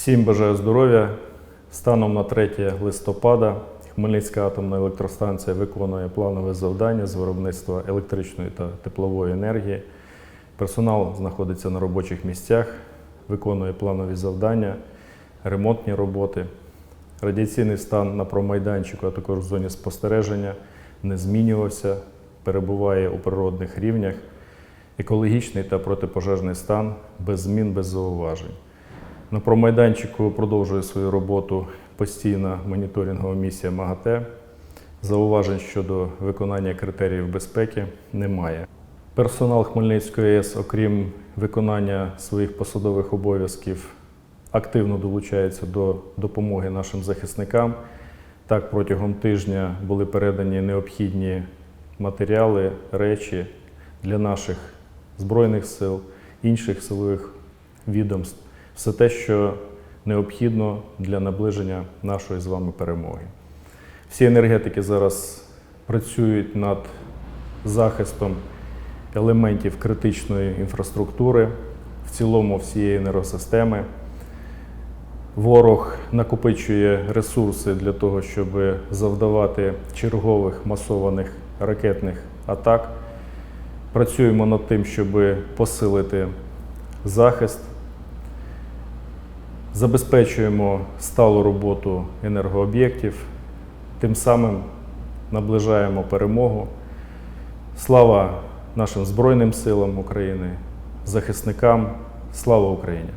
Всім бажаю здоров'я. Станом на 3 листопада Хмельницька атомна електростанція виконує планове завдання з виробництва електричної та теплової енергії. Персонал знаходиться на робочих місцях, виконує планові завдання, ремонтні роботи. Радіаційний стан на промайданчику, а також в зоні спостереження не змінювався, перебуває у природних рівнях. Екологічний та протипожежний стан без змін, без зауважень. На промайданчику продовжує свою роботу постійна моніторингова місія МАГАТЕ. Зауважень щодо виконання критеріїв безпеки немає. Персонал Хмельницької АЕС, окрім виконання своїх посадових обов'язків, активно долучається до допомоги нашим захисникам. Так, протягом тижня були передані необхідні матеріали, речі для наших збройних сил, інших силових відомств все те, що необхідно для наближення нашої з вами перемоги. Всі енергетики зараз працюють над захистом елементів критичної інфраструктури, в цілому всієї енергосистеми. Ворог накопичує ресурси для того, щоб завдавати чергових масованих ракетних атак. Працюємо над тим, щоб посилити захист. Забезпечуємо сталу роботу енергооб'єктів, тим самим наближаємо перемогу. Слава нашим Збройним силам України, захисникам, слава Україні!